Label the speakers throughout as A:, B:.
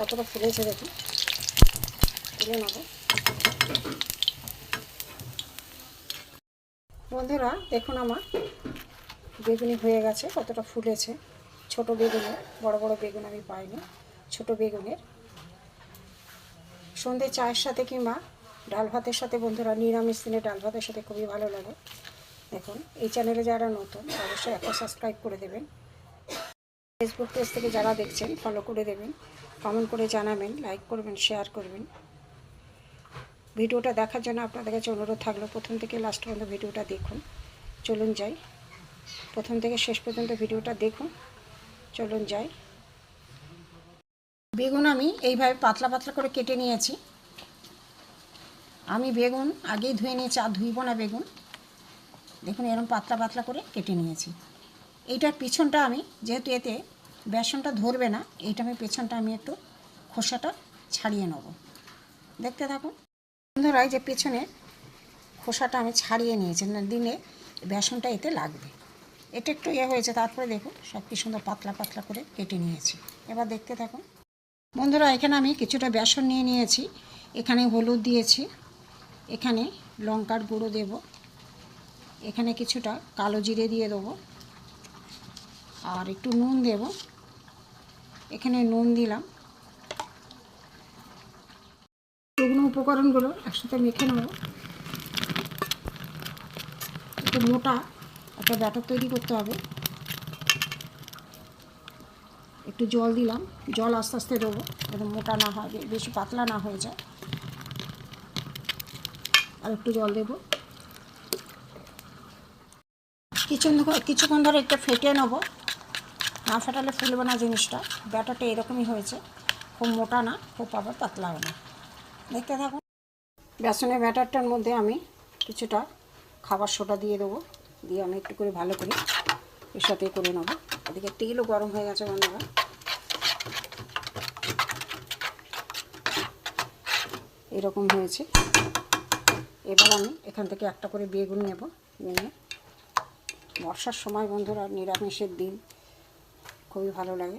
A: কতটা ফুলেছে দেখুন। তুলে নেব। বন্ধুরা, দেখুন আমার বেগুনি হয়ে গেছে, কতটা ফুলেছে। ছোট বেগুনের, বড় বড় বেগুন আমি পাইনি, ছোট বেগুনের। সন্ধে চায়ের সাথে কিংবা ডাল ভাতের সাথে বন্ধুরা, নিরামিষ দিনে ডাল ভাতের সাথে খুবই ভালো লাগে। দেখুন, এই চ্যানেলে যারা নতুন, অবশ্যই একটা সাবস্ক্রাইব করে দেবেন। ফেসবুক পেজ থেকে যারা দেখছেন ফলো করে দেবেন কমেন্ট করে জানাবেন লাইক করবেন শেয়ার করবেন। ভিডিওটা দেখার জন্য আপনাদের কাছে অনুরোধ থাকল, প্রথম থেকে লাস্ট পর্যন্ত ভিডিওটা দেখুন। চলুন যাই। প্রথম থেকে শেষ পর্যন্ত ভিডিওটা দেখুন। চলুন যাই। বেগুন আমি এইভাবে পাতলা পাতলা করে কেটে নিয়েছি। আমি বেগুন আগেই ধুয়ে নিয়েছি, আর ধুইব না বেগুন। দেখুন এরকম পাতলা পাতলা করে কেটে নিয়েছি। এইটার পিছনটা আমি, যেহেতু এতে বেসনটা ধরবে না, এইটা আমি পেছনটা আমি একটু খোসাটা ছাড়িয়ে নেব। দেখতে থাকুন। বন্ধুরা যে পেছনে খোসাটা আমি ছাড়িয়ে নিয়েছি, না দিলে বেসনটা এতে লাগবে। এটা একটু ইয়ে হয়েছে, তারপরে দেখুন সব কি সুন্দর পাতলা পাতলা করে কেটে নিয়েছি। এবার দেখতে থাকুন। বন্ধুরা, এখানে আমি কিছুটা বেসন নিয়ে নিয়েছি। এখানে হলুদ দিয়েছি, এখানে লঙ্কার গুঁড়ো দেব, এখানে কিছুটা কালো জিরে দিয়ে দেবো আর একটু নুন দেব। এখানে নুন দিলাম। শুকনো উপকরণগুলো একসাথে মেখে নেব। একটু মোটা একটা ব্যাটার তৈরি করতে হবে। একটু জল দিলাম। জল আস্তে আস্তে দেবো যাতে মোটা না হয় বেশি পাতলা না হয়ে যায়। আর একটু জল দেবো। কিছুক্ষণ কিছুক্ষণ ধরে একটু ফেটে নেব। না ফেটালে ফুলবে না জিনিসটা, ব্যাটারটা এরকমই হয়েছে। খুব মোটা না, খুব আবার পাতলাও না। দেখতে থাকুন। বেসনের ব্যাটারটার মধ্যে আমি কিছুটা খাবার সোডা দিয়ে দেবো। দিয়ে আমি একটু করে ভালো করে এর সাথে করে নেব। এদিকে তেলও গরম হয়ে গেছে বন্ধুরা। এরকম হয়েছে। এবার আমি এখান থেকে একটা করে বেগুন নেব। নিয়ে বর্ষার সময় বন্ধুরা, নিরামিষের দিন। খুবই ভালো লাগে।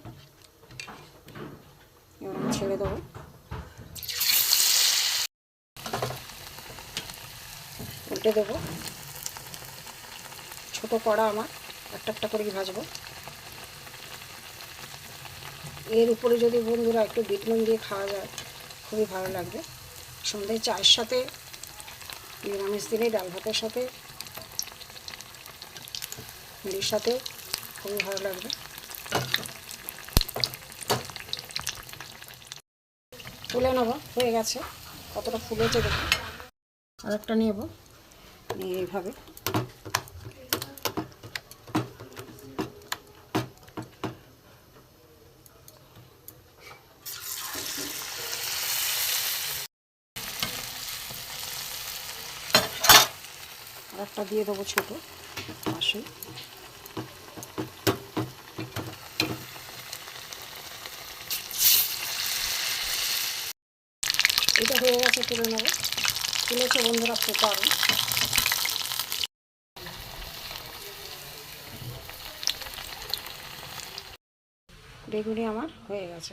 A: আমি ছেড়ে দেবো। উল্টে দেবো। ছোটো কড়া আমার, একটা একটা করেই ভাজবো। এর উপরে যদি বন্ধুরা একটু বিট নুন দিয়ে খাওয়া যায়, খুবই ভালো লাগবে। সন্ধ্যায় চায়ের সাথে, নিরামিষ দিনে ডাল ভাতের সাথে, মুড়ির সাথে খুবই ভালো লাগবে। তুলে নেব, হয়ে গেছে। কতটা ফুলেছে দেখুন। আর একটা নেব, নিয়ে এইভাবে। একটা দিয়ে দেবো ছোটো পাশে এটা হয়ে গেছে তুলে নেব। তুলেছে বন্ধুরা ফোটাবে। বেগুনি আমার হয়ে গেছে।